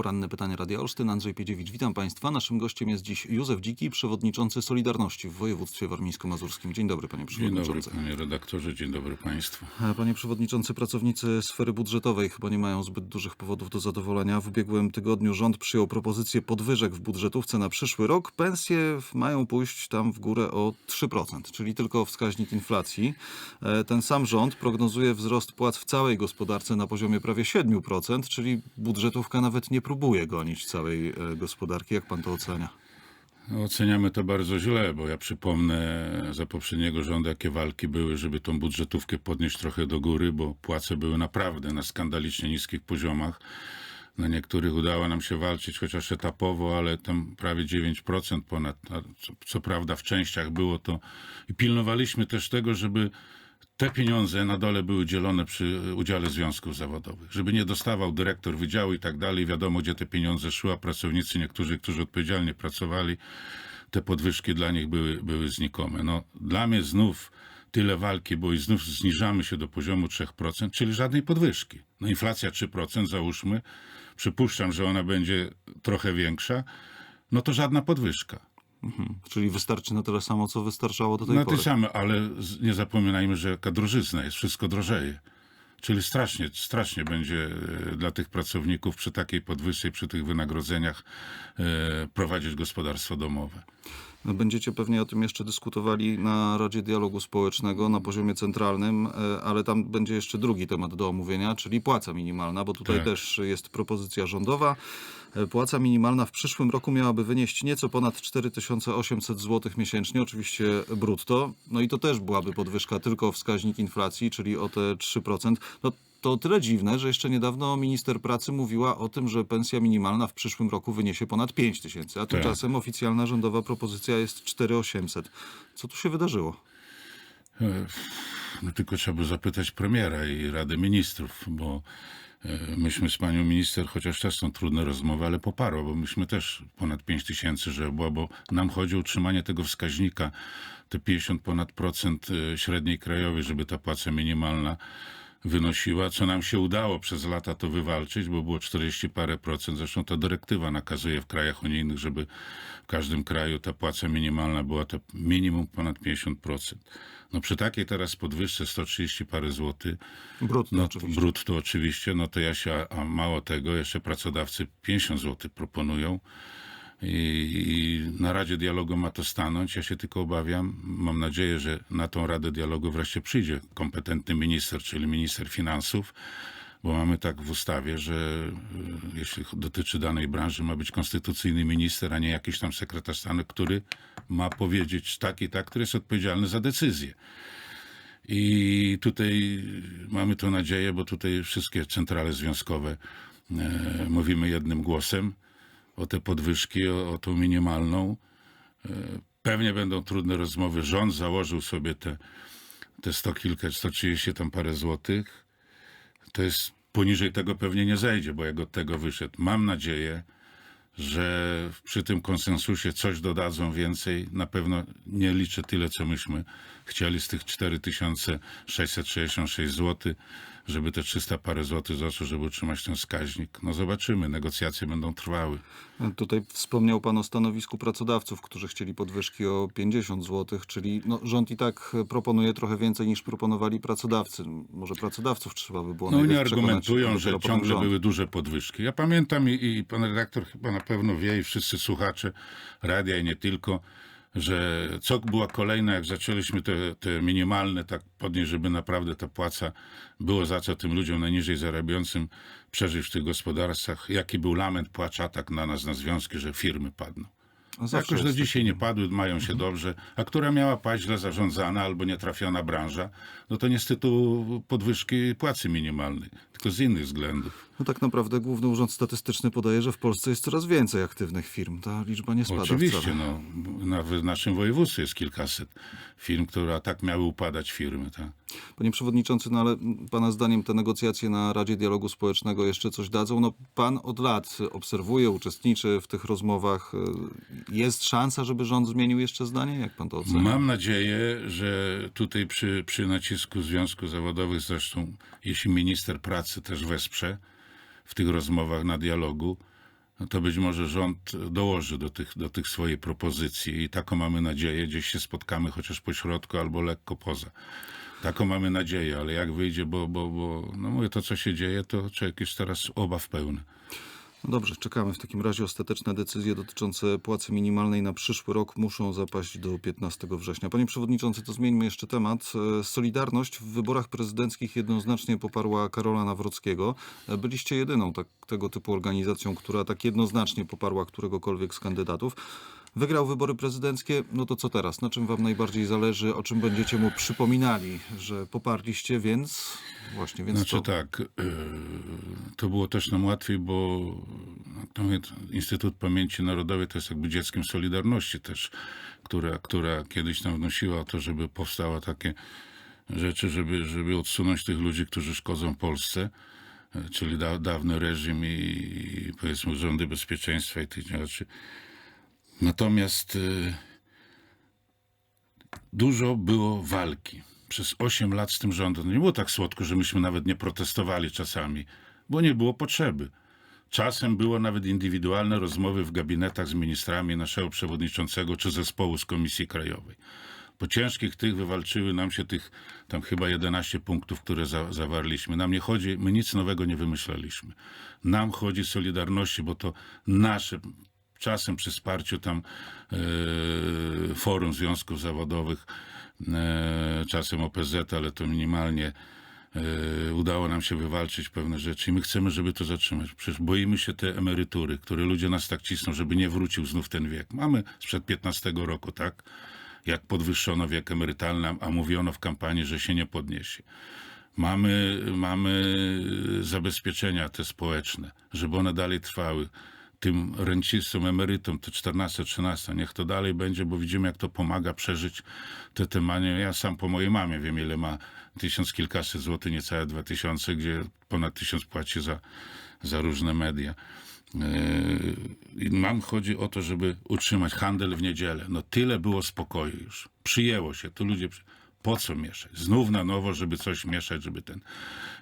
Poranne pytanie Radia Olsztyn. Andrzej Piedziewicz, witam Państwa. Naszym gościem jest dziś Józef Dziki, przewodniczący Solidarności w województwie warmińsko-mazurskim. Dzień dobry, panie Dzień dobry przewodniczący. panie redaktorze, dzień dobry państwu. Panie przewodniczący, pracownicy sfery budżetowej chyba nie mają zbyt dużych powodów do zadowolenia. W ubiegłym tygodniu rząd przyjął propozycję podwyżek w budżetówce na przyszły rok. Pensje mają pójść tam w górę o 3%, czyli tylko wskaźnik inflacji. E, Ten sam rząd prognozuje wzrost płac w całej gospodarce na poziomie prawie 7%, czyli budżetówka nawet nie próbuje gonić całej e, gospodarki. Jak pan to ocenia? No, Oceniamy to bardzo źle, bo ja przypomnę za poprzedniego rządu, jakie walki były, żeby tą budżetówkę podnieść trochę do góry, bo płace były naprawdę na skandalicznie niskich poziomach. Na niektórych udało nam się walczyć, chociaż etapowo, ale tam prawie 9% ponad. Co, co prawda w częściach było to. I pilnowaliśmy też tego, żeby te pieniądze na dole były dzielone przy udziale związków zawodowych, żeby nie dostawał dyrektor wydziału i tak dalej, wiadomo gdzie te pieniądze szły, a pracownicy niektórzy, którzy odpowiedzialnie pracowali, te podwyżki dla nich były, były znikome. No, dla mnie znów tyle walki, bo i znów zniżamy się do poziomu 3%, czyli żadnej podwyżki. No inflacja 3%, załóżmy, przypuszczam, że ona będzie trochę większa, no to żadna podwyżka. Czyli wystarczy na tyle samo, co wystarczało do tej Na pory. te same, ale nie zapominajmy, że jaka drożyzna jest, wszystko drożeje. Czyli strasznie, strasznie będzie e, dla tych pracowników przy takiej podwyżce, przy tych wynagrodzeniach e, prowadzić gospodarstwo domowe. Będziecie pewnie o tym jeszcze dyskutowali na Radzie Dialogu Społecznego na poziomie centralnym, e, ale tam będzie jeszcze drugi temat do omówienia, czyli płaca minimalna, bo tutaj Tak. też jest propozycja rządowa. E, Płaca minimalna w przyszłym roku miałaby wynieść nieco ponad 4800 zł miesięcznie, oczywiście brutto. No i to też byłaby podwyżka tylko o wskaźnik inflacji, czyli o te 3%. No to o tyle dziwne, że jeszcze niedawno minister pracy mówiła o tym, że pensja minimalna w przyszłym roku wyniesie ponad 5 tysięcy, a tymczasem oficjalna rządowa propozycja jest 4800. Co tu się wydarzyło? E, No tylko trzeba by zapytać premiera i Rady Ministrów, bo e, myśmy z panią minister, chociaż też są trudne rozmowy, ale poparło, bo myśmy też ponad 5 tysięcy, że było, bo nam chodzi o utrzymanie tego wskaźnika, te 50 ponad procent e, średniej krajowej, żeby ta płaca minimalna wynosiła, co nam się udało przez lata to wywalczyć, bo było 40 parę procent. Zresztą ta dyrektywa nakazuje w krajach unijnych, żeby w każdym kraju ta płaca minimalna była to minimum ponad 50%. No przy takiej teraz podwyżce 130 parę złotych, Brutto no oczywiście. brutto oczywiście, no to ja się, a mało tego, jeszcze pracodawcy 50 zł proponują. I, na Radzie Dialogu ma to stanąć. Ja się tylko obawiam, mam nadzieję, że na tą Radę Dialogu wreszcie przyjdzie kompetentny minister, czyli minister finansów, bo mamy tak w ustawie, że y, jeśli dotyczy danej branży, ma być konstytucyjny minister, a nie jakiś tam sekretarz stanu, który ma powiedzieć tak i tak, który jest odpowiedzialny za decyzję. I tutaj mamy tu nadzieję, bo tutaj wszystkie centrale związkowe e, mówimy jednym głosem o te podwyżki, o, o tą minimalną. E, pewnie będą trudne rozmowy. Rząd założył sobie te, te 100 kilka, 130 tam parę złotych. To jest poniżej tego pewnie nie zejdzie, bo jak od tego wyszedł. Mam nadzieję, że przy tym konsensusie coś dodadzą więcej. Na pewno nie liczę tyle, co myśmy chcieli z tych 4666 zł, żeby te 300 parę złotych wzrosło, żeby utrzymać ten wskaźnik. No zobaczymy, negocjacje będą trwały. Tutaj wspomniał pan o stanowisku pracodawców, którzy chcieli podwyżki o 50 zł, czyli no, rząd i tak proponuje trochę więcej niż proponowali pracodawcy. Może pracodawców trzeba by było No oni argumentują, że ciągle były duże podwyżki. Ja pamiętam i, i pan redaktor chyba na pewno wie i wszyscy słuchacze radia i nie tylko, że co była kolejna, jak zaczęliśmy te, te minimalne tak podnieść, żeby naprawdę ta płaca było za co tym ludziom najniżej zarabiającym przeżyć w tych gospodarstwach. Jaki był lament, płacz, atak na nas, na związki, że firmy padną. Zawsze Jakoś do dzisiaj nie padły, mają się dobrze, a która miała paść źle zarządzana albo nietrafiona branża, no to niestety podwyżki płacy minimalnej, tylko z innych względów. No tak naprawdę Główny Urząd Statystyczny podaje, że w Polsce jest coraz więcej aktywnych firm. Ta liczba nie spada Oczywiście, wcale. no, nawet w naszym województwie jest kilkaset firm, które tak miały upadać firmy. Tak? Panie Przewodniczący, no ale Pana zdaniem te negocjacje na Radzie Dialogu Społecznego jeszcze coś dadzą? No Pan od lat obserwuje, uczestniczy w tych rozmowach. Jest szansa, żeby rząd zmienił jeszcze zdanie? Jak Pan to ocenia? Mam nadzieję, że tutaj przy, przy nacisku związków zawodowych, zresztą jeśli minister pracy też wesprze w tych rozmowach na dialogu, no to być może rząd dołoży do tych, do tych swojej propozycji i taką mamy nadzieję. Gdzieś się spotkamy chociaż po środku albo lekko poza. Taką mamy nadzieję, ale jak wyjdzie, bo, bo, bo no mówię, to co się dzieje, to człowiek jest teraz obaw pełny. Dobrze, czekamy. W takim razie ostateczne decyzje dotyczące płacy minimalnej na przyszły rok muszą zapaść do 15 września. Panie Przewodniczący, to zmieńmy jeszcze temat. E, Solidarność w wyborach prezydenckich jednoznacznie poparła Karola Nawrockiego. E, Byliście jedyną tak, tego typu organizacją, która tak jednoznacznie poparła któregokolwiek z kandydatów. Wygrał wybory prezydenckie, no to co teraz? Na czym wam najbardziej zależy? O czym będziecie mu przypominali, że poparliście, więc właśnie, więc Znaczy to... tak, yy, to było też nam łatwiej, bo no, Instytut Pamięci Narodowej to jest jakby dzieckiem Solidarności też, która, która kiedyś tam wnosiła o to, żeby powstały takie rzeczy, żeby, żeby odsunąć tych ludzi, którzy szkodzą Polsce, czyli da, dawny reżim i, i powiedzmy rządy bezpieczeństwa i tych rzeczy. Natomiast yy, dużo było walki. Przez 8 lat z tym rządem. Nie było tak słodko, że myśmy nawet nie protestowali czasami, bo nie było potrzeby. Czasem było nawet indywidualne rozmowy w gabinetach z ministrami naszego przewodniczącego czy zespołu z Komisji Krajowej. Po ciężkich tych wywalczyły nam się tych tam chyba 11 punktów, które za, zawarliśmy. Nam nie chodzi, my nic nowego nie wymyślaliśmy. Nam chodzi Solidarności, bo to nasze, czasem przy wsparciu tam e, forum związków zawodowych, e, czasem OPZ, ale to minimalnie e, udało nam się wywalczyć pewne rzeczy i my chcemy, żeby to zatrzymać. Przecież boimy się te emerytury, które ludzie nas tak cisną, żeby nie wrócił znów ten wiek. Mamy sprzed 15 roku, tak? Jak podwyższono wiek emerytalny, a- mówiono w kampanii, że się nie podniesie. Mamy, mamy zabezpieczenia te społeczne, żeby one dalej trwały. Tym rencistom, emerytom, te 14, 13, niech to dalej będzie, bo widzimy, jak to pomaga przeżyć te temanie. Ja sam po mojej mamie wiem, ile ma tysiąc kilkaset złotych, niecałe dwa tysiące, gdzie ponad tysiąc płaci za, za różne media. Yy, Mam chodzi o to, żeby utrzymać handel w niedzielę. No tyle było spokoju już. Przyjęło się. Tu ludzie. Po co mieszać? Znów na nowo, żeby coś mieszać, żeby ten.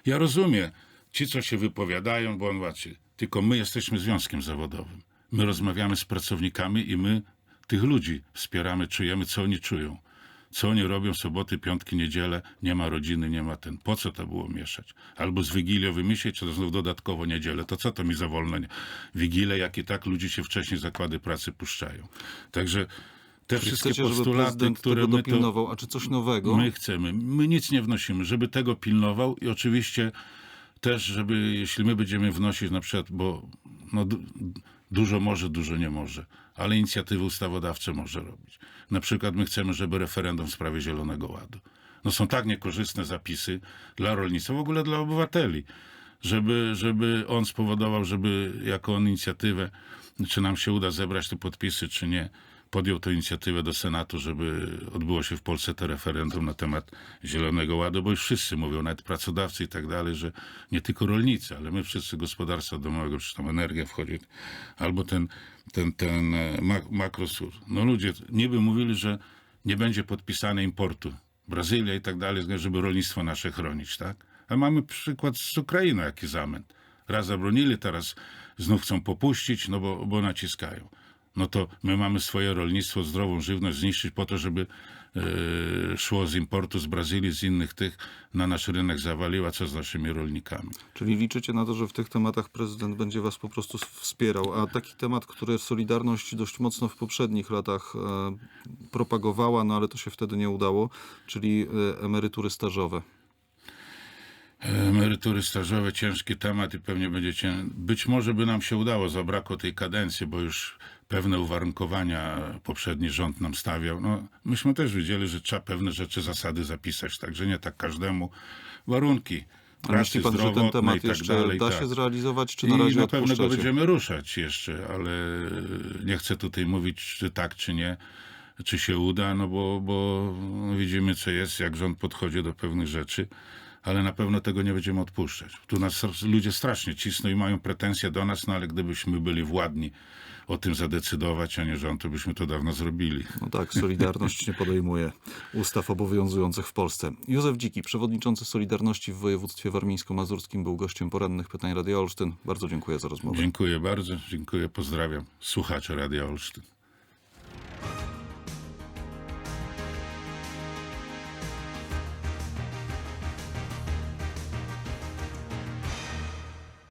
Ja rozumiem. Ci, co się wypowiadają, bo on łacie. Tylko my jesteśmy związkiem zawodowym. My rozmawiamy z pracownikami i my tych ludzi wspieramy, czujemy, co oni czują. Co oni robią soboty, piątki, niedzielę, nie ma rodziny, nie ma ten. Po co to było mieszać? Albo z Wigilią wymyślić, to znów dodatkowo niedzielę. To co to mi za wolno? nie- Wigilę, jak i tak ludzie się wcześniej zakłady pracy puszczają. Także te Czyli wszystkie chcecie, postulaty, które my to, a czy coś nowego? My chcemy. My nic nie wnosimy, żeby tego pilnował i oczywiście też, żeby jeśli my będziemy wnosić na przykład, bo no, du- dużo może, dużo nie może, ale inicjatywy ustawodawcze może robić. Na przykład my chcemy, żeby referendum w sprawie Zielonego Ładu. No są tak niekorzystne zapisy dla rolnictwa, w ogóle dla obywateli, żeby, żeby on spowodował, żeby jako on inicjatywę, czy nam się uda zebrać te podpisy, czy nie, podjął tę inicjatywę do Senatu, żeby odbyło się w Polsce to referendum na temat Zielonego Ładu, bo już wszyscy mówią, nawet pracodawcy i tak dalej, że nie tylko rolnicy, ale my wszyscy gospodarstwa domowego, czy tam energia wchodzi, albo ten, ten, ten e, mak- makrosur. No ludzie niby mówili, że nie będzie podpisane importu. Brazylia i tak dalej, żeby rolnictwo nasze chronić, tak? A mamy przykład z Ukrainy, jaki zamęt. Raz zabronili, teraz znów chcą popuścić, no bo, bo naciskają. No to my mamy swoje rolnictwo, zdrową żywność zniszczyć po to, żeby e, szło z importu z Brazylii, z innych tych, na nasz rynek zawaliła, co z naszymi rolnikami. Czyli liczycie na to, że w tych tematach prezydent będzie was po prostu wspierał. A taki temat, który Solidarność dość mocno w poprzednich latach e, propagowała, no ale to się wtedy nie udało, czyli e, emerytury stażowe. Emerytury stażowe, ciężki temat i pewnie będzie cię... Być może by nam się udało, zabrakło tej kadencji, bo już pewne uwarunkowania poprzedni rząd nam stawiał. No, myśmy też widzieli, że trzeba pewne rzeczy, zasady zapisać, także nie tak każdemu. Warunki pracy myśli pan, że ten temat i tak jeszcze dalej. da tak. się zrealizować, czy I na razie na pewno go będziemy ruszać jeszcze, ale nie chcę tutaj mówić, czy tak, czy nie, czy się uda, no bo, bo widzimy, co jest, jak rząd podchodzi do pewnych rzeczy. Ale na pewno tego nie będziemy odpuszczać. Tu nas ludzie strasznie cisną i mają pretensje do nas, no ale gdybyśmy byli władni o tym zadecydować, a nie rząd, to byśmy to dawno zrobili. No tak, Solidarność nie podejmuje ustaw obowiązujących w Polsce. Józef Dziki, przewodniczący Solidarności w województwie warmińsko-mazurskim, był gościem porannych pytań Radia Olsztyn. Bardzo dziękuję za rozmowę. Dziękuję bardzo, dziękuję, pozdrawiam słuchacze Radia Olsztyn.